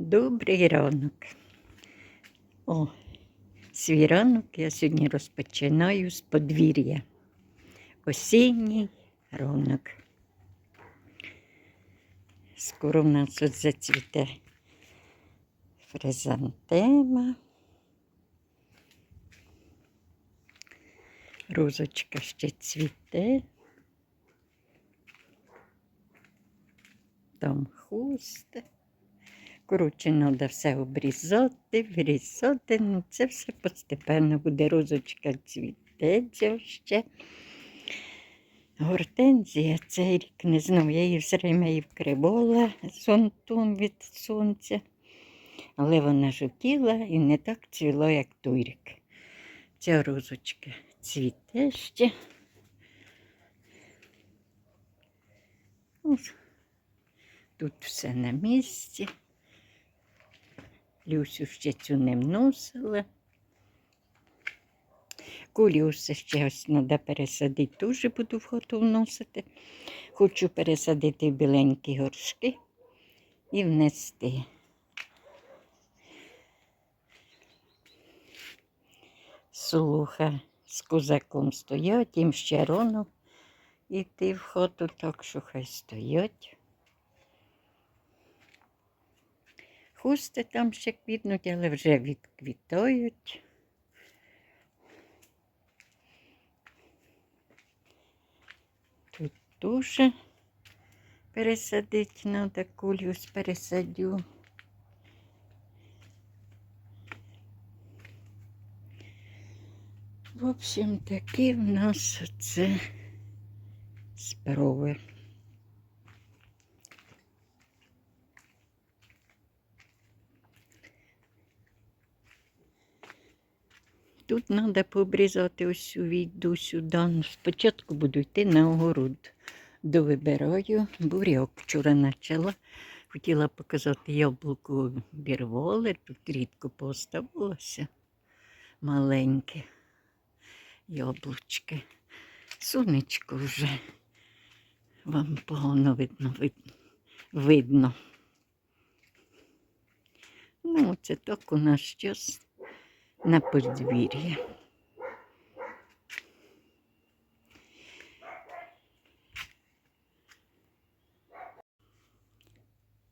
Добрий ранок. О, свій ранок я сьогодні розпочинаю з подвір'я. Осінній ранок. Скоро в нас тут зацвіте хризантема. Розочка ще цвіте. Там хуста. Коротше, треба все обрізати, вирізати. Ну, це все постепенно буде. Розочка цвіте ще. Гортензія цей рік не знаю, я її все время і вкривала зонтом від сонця. Але вона жовтіла і не так цвіла, як той рік. Ця розочка цвіте ще. Тут все на місці. Люсю ще цю не вносила. Куліуса ще ось треба пересадити, теж буду в хату вносити. Хочу пересадити в біленькі горшки і внести. Слуха з козаком стоять, їм ще рано йти в хату, так що хай стоять. Хусти там ще квітнуть, але вже відквітають. Тут теж пересадити треба, кулюс пересадю. В общем, такі в нас це справи. Тут треба пообрізати ось цю віду сюди. Ну, Спочатку буду йти на огород. Довибираю буряк. Вчора почала. Хотіла показати яблуко бірволе, тут рідко поставилося. Маленьке яблучки. Сонечко вже вам погано видно. видно. Ну, це так у наш час на подвір'ї.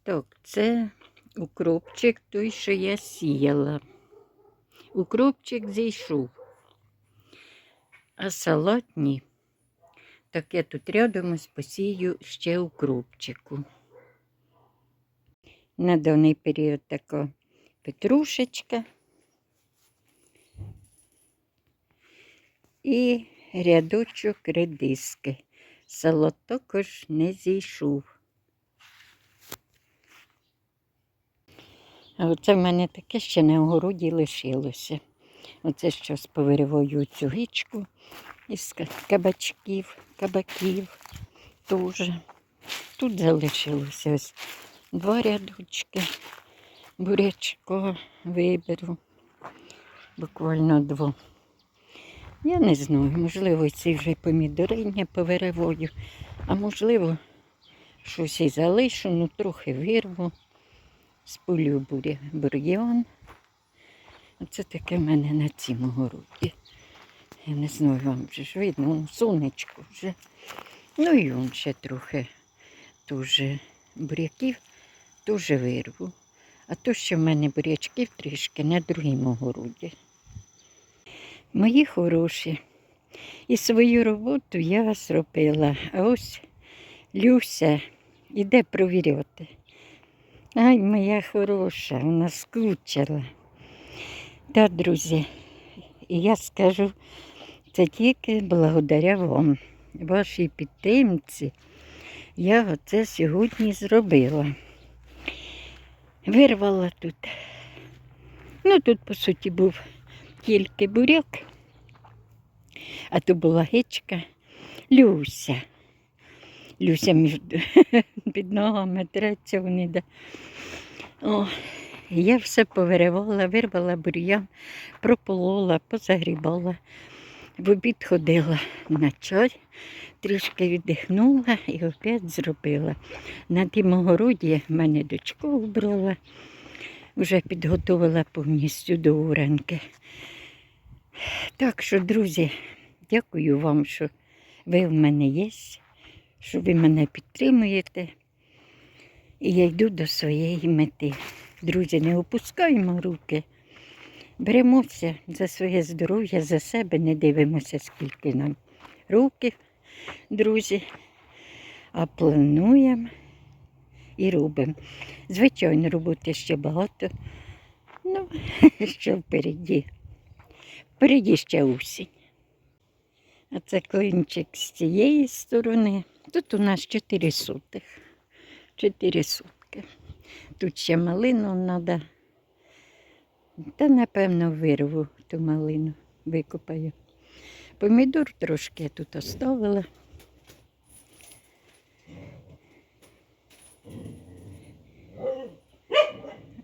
Так, це укропчик той, що я сіяла. Укропчик зійшов, а салат ні. Так я тут рядом ось посію ще укропчику. На даний період така петрушечка. І рядочок редиски. Салат також не зійшов. А оце в мене таке ще на огороді лишилося. Оце щось повириваю цю гичку із кабачків, кабаків теж. Тут залишилося ось два рядочки. Бурячко виберу. Буквально два. Я не знаю, можливо, ці вже помідориння повириваю, а можливо, щось і залишу, ну трохи вирву, спулю буря, бур'ян. Оце таке в мене на цьому городі. Я не знаю, вам вже ж видно, вон сонечко вже. Ну і он ще трохи дуже буряків, теж вирву. А то ще в мене бурячків трішки на другому городі. Мої хороші. І свою роботу я зробила. А ось Люся іде провіряти. Ай, моя хороша, вона скучила. Так, друзі, і я скажу, це тільки благодаря вам, вашій підтримці. Я оце сьогодні зробила. Вирвала тут. Ну, тут, по суті, був тільки буряк, а то була гичка Люся. Люся між під ногами треться вони. Да. О, я все повиривала, вирвала бур'ян, прополола, позагрібала. В обід ходила на чай, трішки віддихнула і опять зробила. На тім огороді мене дочку вбрала. вже підготовила повністю до уренки. Так що, друзі, дякую вам, що ви в мене є, що ви мене підтримуєте. І я йду до своєї мети. Друзі, не опускаємо руки. Беремося за своє здоров'я, за себе, не дивимося, скільки нам років, друзі, а плануємо і робимо. Звичайно, роботи ще багато. Ну, що впереді. Впереді ще осінь. А це клинчик з цієї сторони. Тут у нас 4 сотих. 4 сутки. Тут ще малину треба. Та, напевно, вирву ту малину, викопаю. Помідор трошки я тут оставила.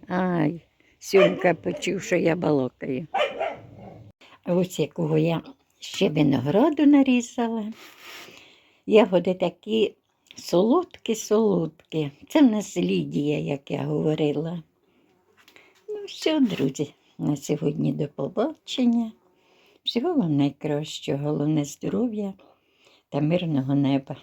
Ай, сьомка почув, що я балокаю. Ось якого я ще винограду нарізала. Ягоди такі солодкі-солодкі. Це в нас Лідія, як я говорила. Ну, все, друзі, на сьогодні до побачення. Всього вам найкращого, головне здоров'я та мирного неба.